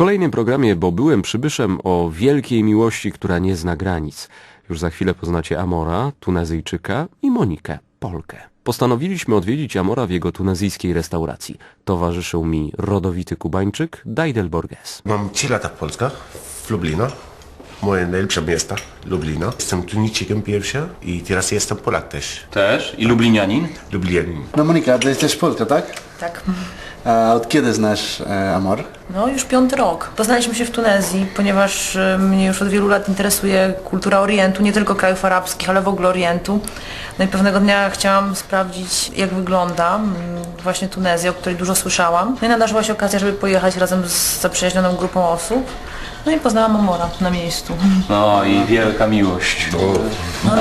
kolejnym programie, bo byłem przybyszem o wielkiej miłości, która nie zna granic. Już za chwilę poznacie Amora, Tunezyjczyka i Monikę, Polkę. Postanowiliśmy odwiedzić Amora w jego tunezyjskiej restauracji. Towarzyszył mi rodowity Kubańczyk Dajdel Borges. Mam 3 lata w Polsce, w Lublino. Moje najlepsze miasta, Lublino. Jestem Tunijczykiem pierwszy i teraz jestem Polak też. Też? I Lublinianin? Lublianin. No Monika, ty jesteś Polka, tak? Tak. A od kiedy znasz e, Amor? No już piąty rok. Poznaliśmy się w Tunezji, ponieważ e, mnie już od wielu lat interesuje kultura Orientu, nie tylko krajów arabskich, ale w ogóle Orientu. No i pewnego dnia chciałam sprawdzić, jak wygląda mm, właśnie Tunezja, o której dużo słyszałam. No i nadarzyła się okazja, żeby pojechać razem z zaprzyjaźnioną grupą osób. No i poznałam Amora na miejscu. No i wielka miłość. No,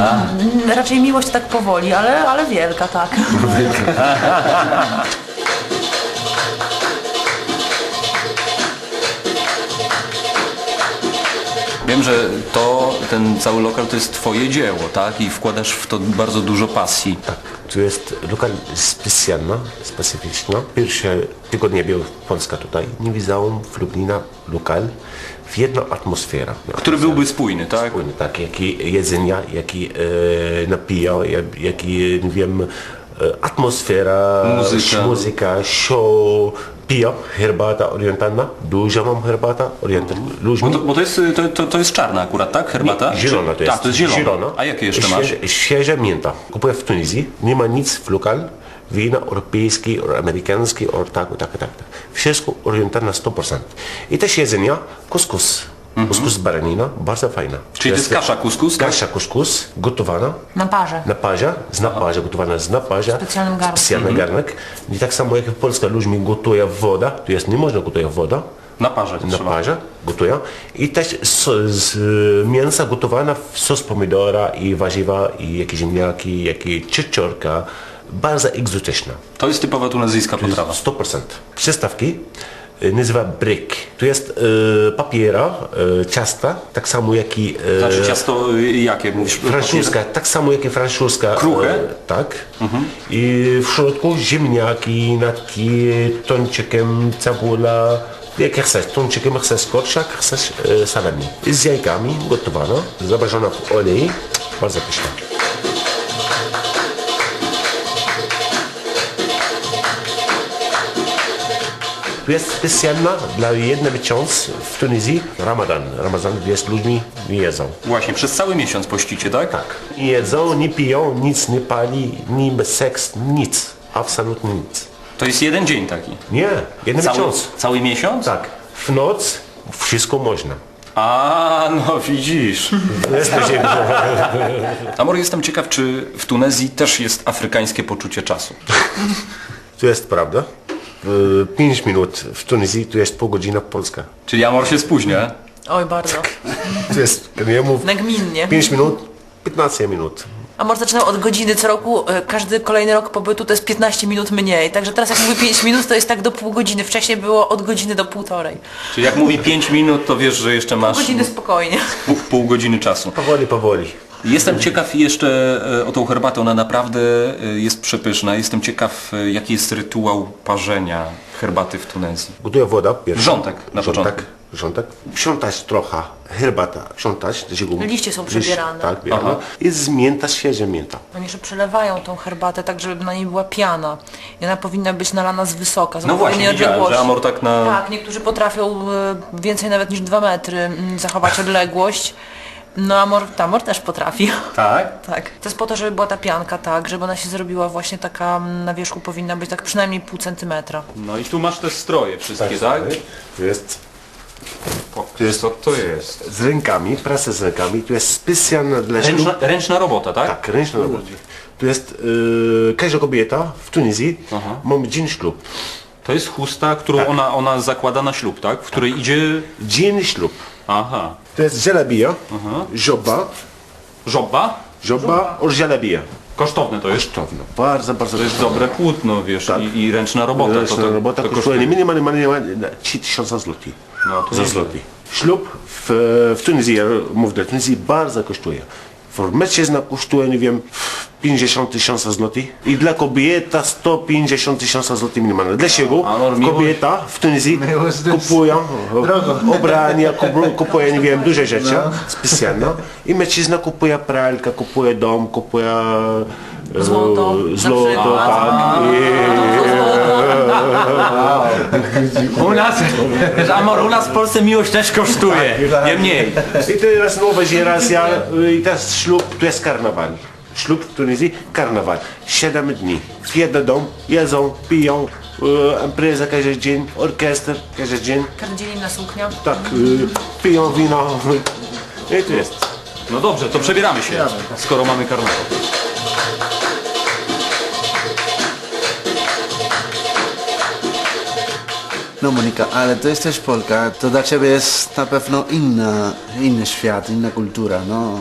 raczej miłość tak powoli, ale, ale wielka, tak. Wiem, że to, ten cały lokal to jest twoje dzieło, tak? I wkładasz w to bardzo dużo pasji. Tak, to jest lokal specjalny, specyficzny. Pierwsze tygodnie był w Polsce tutaj. Nie widziałem w Lublina lokal w jedną atmosferę. Który byłby spójny, tak? Spójny, tak, jak i jedzenia, jak i e, napija, jak, jak i, nie wiem, e, atmosfera, Muzyka. muzyka show, piję, herbata orientalna, dużo mam herbata orientalna. Bo to, bo to, jest, to, to, to jest czarna akurat, tak? Herbata? Nie, zielona to jest. Tak, to jest zielona. A jakie jeszcze masz? Świeże, świeża mięta. Kupuję w Tunizji. Nie ma nic w lokal. Wina europejskie, amerykańskie, or tak, tak, tak, tak. Wszystko orientalne 100%. I też jedzenia, kuskus. Kuskus baranina, bardzo fajna. Mhm. Czyli to jest kasza kuskus, tak? Kasza kuskus, gotowana. Na parze. Na parze, z naparza, gotowana z naparza. Specjalnym. Specjalny garnek. I tak samo jak w Polsce ludźmi gotuje woda, to jest nie można gotować woda. Na parze Na trzeba. parze gotuję. I też z, z mięsa gotowana w sos pomidora i warzywa i jakieś ziemniaki, jakieś cieciorka. Bardzo egzotyczna. To jest typowa tunezyjska potrawa. 100%. Przystawki y, nazywa brick. To jest y, papiera, y, ciasta, tak samo jak i y, Znaczy ciasto y, jakie mówisz? francuska, tak samo jak i francuska. Kruche? e, tak. I w środku ziemniaki, natki, tończykiem, cebula. Jak chcesz, tończykiem chcesz korczak, chcesz e, salami. I z jajkami gotowana, zabarzona w olej. Bardzo pyszna. Tu jest specjalna dla jednego miesiąc w Tunizji Ramadan. Ramadan jest ludźmi nie jedzą. Właśnie, przez cały miesiąc pościcie, tak? Tak. Nie jedzą, nie piją, nic nie pali, ni seks, nic. Absolutnie nic. To jest jeden dzień taki. Nie, jeden Cały, miesiąc. cały miesiąc? Tak. W noc wszystko można. A, no widzisz. Amor, jestem ciekaw, czy w Tunezji też jest afrykańskie poczucie czasu. To jest prawda. 5 minut w Tunizji, to jest pół godziny Polska. Czyli Amor się spóźnia. Oj, bardzo. To jest, nie mów, Nagminnie. 5 minut, 15 minut. A może zaczynał od godziny co roku, e, każdy kolejny rok pobytu to jest 15 minut mniej. Także teraz jak mówię 5 minut, to jest tak do pół godziny. Wcześniej było od godziny do półtorej. Czyli jak mówi 5 minut, to wiesz, że jeszcze masz Godziny spokojnie. pół, pół godziny czasu. Powoli, powoli. Jestem ciekaw jeszcze e, o tą herbatę, ona naprawdę e, jest przepyszna. Jestem ciekaw, e, jaki jest rytuał parzenia herbaty w Tunezji. Gotuję woda pierwsza. Wrzątek na Wrzątek, początku. wrzątek. Wsiątać trochę herbata, wsiątać. Liście są przebierane. Tak, bierane. Aha. I z mięta, świeża mięta. Oni jeszcze przelewają tą herbatę tak, żeby na niej była piana. I ona powinna być nalana z wysoka, z No właśnie, widziałem, że. Amor tak na... Tak, niektórzy potrafią więcej nawet niż 2 metry mm, zachować odległość. No Amor, Amor też potrafi. Tak? Tak. To jest po to, żeby była ta pianka tak, żeby ona się zrobiła właśnie taka mm, na wierzchu powinna być tak przynajmniej pół centymetra. No i tu masz te stroje wszystkie, tak? To jest To jest, co to jest? z rękami, praca z rękami. To jest specjalna dla ślub. Ręczna, ręczna robota, tak? Tak, ręczna robota. To jest y, każda kobieta w Tunizji ma dzień ślub. To jest chusta, którą ona, ona zakłada na ślub, tak? W której idzie... Dzień ślub. Aha. To jest żelabija, żoba, Żoba? żoba or żelabija. Kosztowne to jest. Kosztowno, bardzo, bardzo To jest dobre płótno, wiesz, Tak. i, i ręczna robota. Ręczna to, to, robota to kosztuje minimalnie, minimalnie 3000 zł. No, to za złoty. Ślub w, w Tunizji, ja mówię, w Tunizji bardzo kosztuje. For mężczyzna kosztuje, nie wiem, 50 tysięcy złotych i dla kobieta 150 tysięcy złotych minimalnie. Dlaczego Amor, miłość. kobieta w Tunezji Miłość to jest kupują drogo. ubrania, kupuje, nie wiem, duże rzeczy specjalne i mężczyzna kupuje pralkę, kupuje dom, kupuje e, Złoto, na złoto przykład. tak. U nas, wiesz, Amor, u nas w Polsce miłość też kosztuje. Nie mniej. I, I teraz nowa generacja, y, i teraz ślub, to jest karnawał. Ślub w Tunezji, karnawał. Siedem dni. W jeden dom, jedzą, piją, y, impreza każdy dzień, orkiestr każdy dzień. Każdy dzień inna suknia. Tak, y, piją wino. I to jest. No dobrze, to przebieramy się, skoro mamy karnawał. No Monika, ale to jesteś Polka, to dla Ciebie jest na pewno inna, inny świat, inna kultura, no.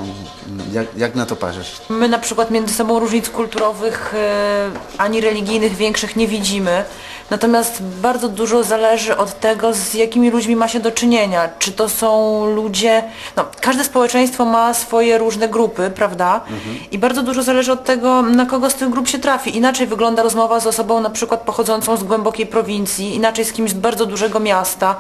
Jak, jak na to patrzysz? My na przykład między sobą różnic kulturowych e, ani religijnych większych nie widzimy. Natomiast bardzo dużo zależy od tego, z jakimi ludźmi ma się do czynienia. Czy to są ludzie... No, każde społeczeństwo ma swoje różne grupy, prawda? I bardzo dużo zależy od tego, na kogo z tych grup się trafi. Inaczej wygląda rozmowa z osobą na przykład pochodzącą z głębokiej prowincji, inaczej z kimś z bardzo dużego miasta.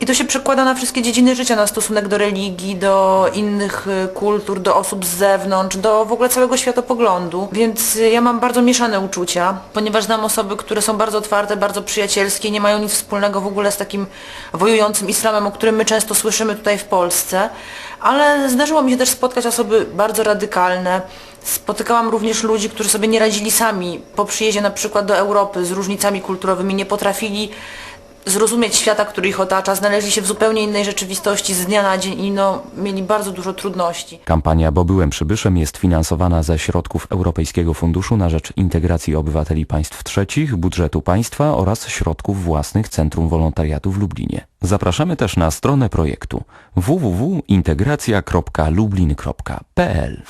I to się przekłada na wszystkie dziedziny życia, na stosunek do religii, do innych y, kultur, do osób z zewnątrz, do w ogóle całego światopoglądu. Więc y, ja mam bardzo mieszane uczucia, ponieważ znam osoby, które są bardzo otwarte, bardzo przyjacielskie, nie mają nic wspólnego w ogóle z takim wojującym islamem, o którym my często słyszymy tutaj w Polsce. Ale zdarzyło mi się też spotkać osoby bardzo radykalne. Spotykałam również ludzi, którzy sobie nie radzili sami po przyjeździe na przykład do Europy z różnicami kulturowymi, nie potrafili zrozumieć świata, który ich otacza, znaleźli się w zupełnie innej rzeczywistości z dnia na dzień i no, mieli bardzo dużo trudności. Kampania Bo byłem przybyszem jest finansowana ze środków Europejskiego Funduszu na rzecz Integracji Obywateli Państw Trzecich, budżetu państwa oraz środków własnych Centrum Wolontariatu w Lublinie. Zapraszamy też na stronę projektu www.integracja.lublin.pl